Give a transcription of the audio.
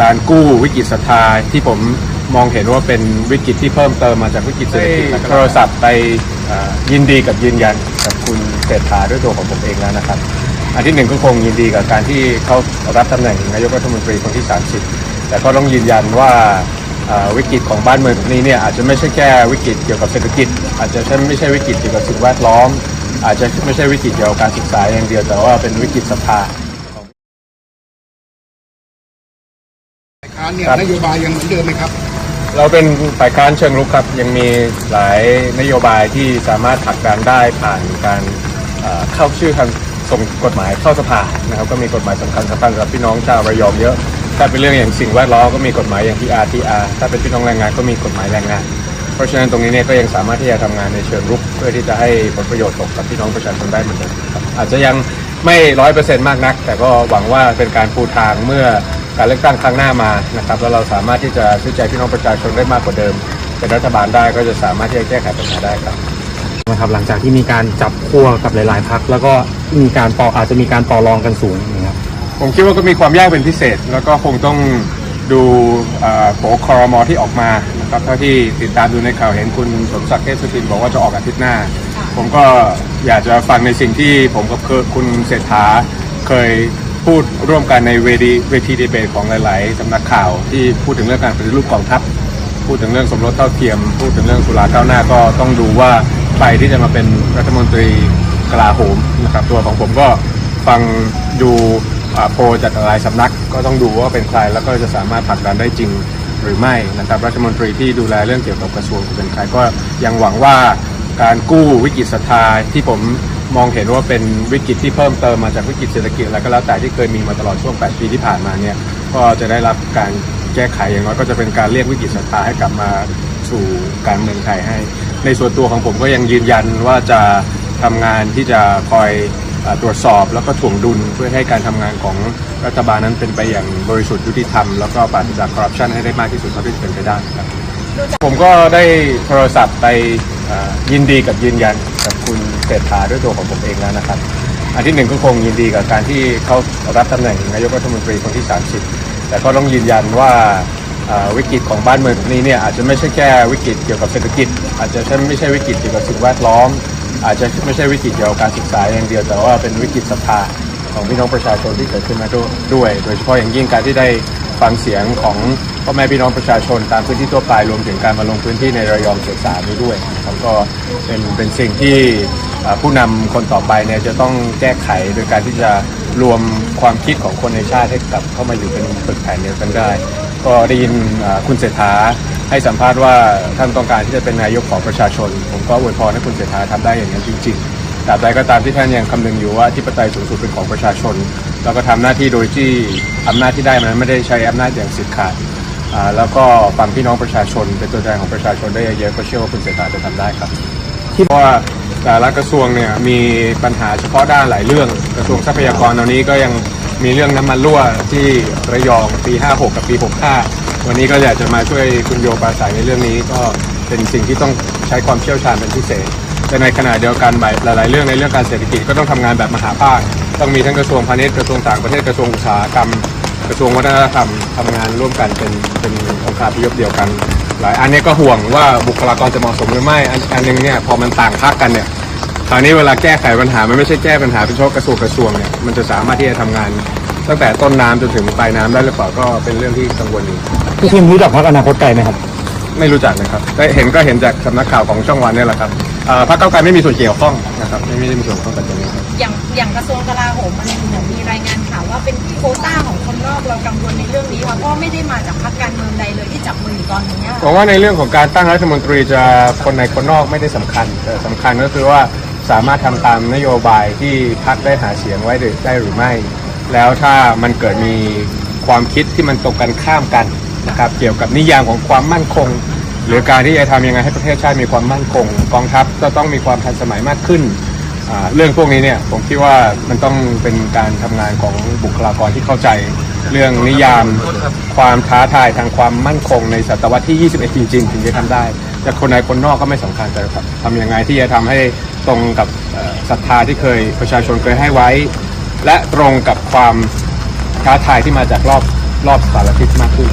การกู้วิกฤตศรัทธาที่ผมมองเห็นว่าเป็นวิกฤตที่เพิ่มเติมมาจากวิกฤตเศรษฐกิจโทรศัพท์ไปเอ่อยินดีกับยืนยันกับคุณเศรษฐาด้วยตัวของผมเองแล้วนะครับ อันที่หนึ่งก็คงยินดีกับการที่เขารับตำแหน่งนายกรัฐมนตรีคนที่ 30 แต่ก็ต้องยืนยันว่าเอ่อวิกฤตของบ้านเมืองตรงนี้เนี่ยอาจจะไม่ใช่แค่วิกฤตเกี่ยวกับเศรษฐกิจ อาจจะไม่ใช่วิกฤตเกี่ยวกับสิ่งแวดล้อม อาจจะไม่ใช่วิกฤตเกี่ยวกับการศึกษาอย่างเดียวแต่ว่าเป็นวิกฤตศรัทธา ค้านเนี่ยครับ นโยบายยังเหมือนเดิมไหมครับ เราเป็นฝ่ายค้านเชิงรุกครับ ยังมีหลายนโยบายที่สามารถผลักดันได้ผ่านการเอ่อเข้าชื่อทางส่งกฎหมายเข้าสภานะครับก็มีกฎหมายสำคัญสำคัญสำหรับพี่น้องชาวระยองเยอะถ้าเป็นเรื่องอย่างสิ่งแวดล้อมก็มีกฎหมายอย่าง PR TR ถ้าเป็นพี่น้องแรงงานก็มีกฎหมายแรงงาน เพราะฉะนั้นตรงนี้เนี่ยก็ยังสามารถที่จะทำงานในเชิงรุกเพื่อที่จะให้ผลประโยชน์ตกกับพี่น้องประชาชนได้เหมือนเดิมครับอาจจะยังไม่ร้อยเปอร์เซ็นต์มากนัก แต่ก็หวังว่าเป็นการปูทางเมื่อ การเลือกตั้งครั้งหน้ามานะครับแล้วเราสามารถที่จะช่วยใจพี่น้องประชาชนได้มากกว่าเดิม เป็นรัฐบาลได้ก็จะสามารถที่จะแก้ไขปัญหาได้ครับนะครับหลังจากที่มีการจับขั้วกับหลาย ๆพักแล้วก็มีการต่ออาจจะมีการต่อรองกันสูงนะครับผมคิดว่าก็มีความยากเป็นพิเศษ แล้วก็คงต้องดูเอ่อโผคอรมอที่ออกมานะครับเท่าที่ติดตามดูในข่าวเห็นคุณสมศักดิ์เทพสุทินบอกว่าจะออกอาทิตย์หน้า ผมก็อยากจะฟังในสิ่งที่ผมกับคุณเศรษฐาเคย พูดร่วมกันในเวทีเวทีดีเบตของหลาย ๆ สำนักข่าวที่พูดถึงเรื่องการปฏิรูปกองทัพ พูดถึงเรื่องสมรสเท่าเทียม พูดถึงเรื่องสุราก้าวหน้าก็ต้องดูว่าใครที่จะมาเป็นรัฐมนตรีกลาโหมนะครับตัวของผมก็ฟังดูโพจากหลายสำนักก็ต้องดูว่าเป็นใครแล้วก็จะสามารถผลักดันได้จริงหรือไม่นะครับรัฐมนตรีที่ดูแลเรื่องเกี่ยวกับกระทรวงเป็นใครก็ยังหวังว่าการกู้วิกฤตศรัทธาที่ผม มองเห็นว่าเป็นวิกฤตที่เพิ่มเติมมาจากวิกฤตเศรษฐกิจอะไรก็แล้วแต่ที่เคยมีมาตลอดช่วง 8 ปีที่ผ่านมาเนี่ยก็จะได้รับการแก้ไขอย่างน้อยก็จะเป็นการเรียกวิกฤตศรัทธาให้กลับมาสู่การเมืองไทยให้ ในส่วนตัวของผมก็ยังยืนยันว่าจะทำงานที่จะคอยเอ่อตรวจสอบแล้วก็ถ่วงดุลเพื่อให้การทำงานของรัฐบาลนั้นเป็นไปอย่างบริสุทธิ์ยุติธรรม แล้วก็ปราศจากคอร์รัปชันให้ได้มากที่สุดเท่าที่จะเป็นไปได้ครับผมก็ได้โทรศัพท์ไปเอ่อยินดีกับยืนยันกับคุณเศร ษฐาด้วยตัวของผมเองแล้วนะครับ อันที่หนึ่งก็คงยินดีกับการที่เขารับตำแหน่งนายกรัฐมนตรีคนที่ 30 แต่ก็ต้องยืนยันว่าวิกฤตของบ้านเมืองตรงนี้เนี่ยอาจจะไม่ใช่แค่วิกฤตเกี่ยวกับเศรษฐกิจ อาจจะไม่ใช่วิกฤตเกี่ยวกับสิ่งแวดล้อม อาจจะไม่ใช่วิกฤตเกี่ยวกับการศึกษาอย่างเดียว แต่ว่าเป็นวิกฤตศรัทธา ของพี่น้องประชาชนที่เกิดขึ้นมาด้วย โดยเฉพาะอย่างยิ่งการที่ได้ฟังเสียงของพ่อแม่พี่น้องประชาชนตามพื้นที่ทั่วไปรวมถึงการมาลงพื้นที่ในระยองเขตสามนี้ด้วยครับก็เป็นเป็นสิ่งที่ผู้นำคนต่อไปเนี่ยจะต้องแก้ไขโดยการที่จะรวมความคิดของคนในชาติให้กลับเข้ามาอยู่เป็นปึกแผ่นเดียวกันได้ ก็ได้ยินคุณเศรษฐาให้สัมภาษณ์ว่าท่านต้องการที่จะเป็นนายกของประชาชน ผมก็อวยพรให้คุณเศรษฐาทำได้อย่างนั้นจริง ๆ ตราบใดก็ตามที่ท่านยังคำนึงอยู่ว่าที่ปไตยสูงสุดเป็นของประชาชนแล้วก็ทำหน้าที่โดยที่อำนาจที่ได้มันไม่ได้ใช้อำนาจอย่างสิทธิ์ขาดแล้วก็ฟังพี่น้องประชาชนเป็นตัวแทนของประชาชนได้เยอะๆก็เชื่อว่าคุณเศรษฐาจะทำได้ครับเพราะว่าแต่ละกระทรวงเนี่ยมีปัญหาเฉพาะด้านหลายเรื่อง กระทรวงทรัพยากรตอนนี้ก็ยังมีเรื่องน้ำมันรั่วที่ระยองปี 56 กับปี 65 วันนี้ก็อยากจะมาช่วยคุณโยปราศัยในเรื่องนี้ก็เป็นสิ่งที่ต้องใช้ความเชี่ยวชาญเป็นพิเศษ แต่ในขณะเดียวกันหลาย ๆ เรื่องในเรื่องการเศรษฐกิจก็ต้องทำงานแบบมหาภาค ต้องมีทั้งกระทรวงพาณิชย์กระทรวงต่างประเทศกระทรวงอุตสาหกรรม กระทรวงวัฒนธรรมทำงานร่วมกันเป็นเป็นองค์การพิยบเดียวกัน หลายอันนี้ก็ห่วงว่าบุคลากรจะเหมาะสมหรือไม่อันอันหนึงเนี่ยพอมันต่างพักกันเนี่ยคราวนี้เวลาแก้ไขปัญหามันไม่ใช่แก้ปัญหาเป็นเฉพาะกระทรวงกระทรวงเนี่ยมันจะสามารถที่จะทำงานตั้งแต่ต้นน้ำจนถึงปลายน้ำได้หรือเปล่าก็เป็นเรื่องที่กังวลอยู่พี่คิมรู้จักพรรคอนาคตไกลไหมครับ ไม่รู้จักนะครับแต่เห็นก็เห็นจากสำนักข่าวของช่องวันเนี่ยแหละครับเอ่อพรรคเก้าวไกลไม่มีส่วนเกี่ยวข้องนะครับไม่ไม่ได้มีส่วนเกี่ยวข้องกับตรงนี้ครับอย่างอย่างกระทรวงกลาโหมมันเหมือนมีรายงานข่าวว่าเป็นโควต้าของคนนอกเรากังวลในเรื่องนี้ค่ะเพราะว่าไม่ได้มาจากพรรคการเมืองใดเลยที่จับมืออยู่ตอนนี้ค่ะ ผมว่าในเรื่องของการตั้งรัฐมนตรีจะคนในคนนอกไม่ได้สำคัญแต่สำคัญก็คือว่าสามารถทำตามนโยบายที่พรรคได้หาเสียงไว้หรือได้หรือไม่ แล้วถ้ามันเกิดมีความคิดที่มันตรงกันข้ามกันนะครับเกี่ยวกับนิยามของความมั่นคง หรือการที่จะทำยังไงให้ประเทศชาติมีความมั่นคงกองทัพก็ต้องมีความทันสมัยมากขึ้นอ่าเรื่องพวกนี้เนี่ยผมคิดว่ามันต้องเป็นการทำงานของบุคลากรที่เข้าใจ เรื่องนิยามความท้าทายทางความมั่นคงในศตวรรษที่ 21 จริงๆถึงจะทำได้แต่คนในคนนอกก็ไม่สำคัญแต่ทำยังไงที่จะทำให้ตรงกับเอ่อศรัทธาที่เคยประชาชนเคยให้ไว้ และตรงกับความท้าทายที่มาจากรอบรอบสารทิศมากขึ้น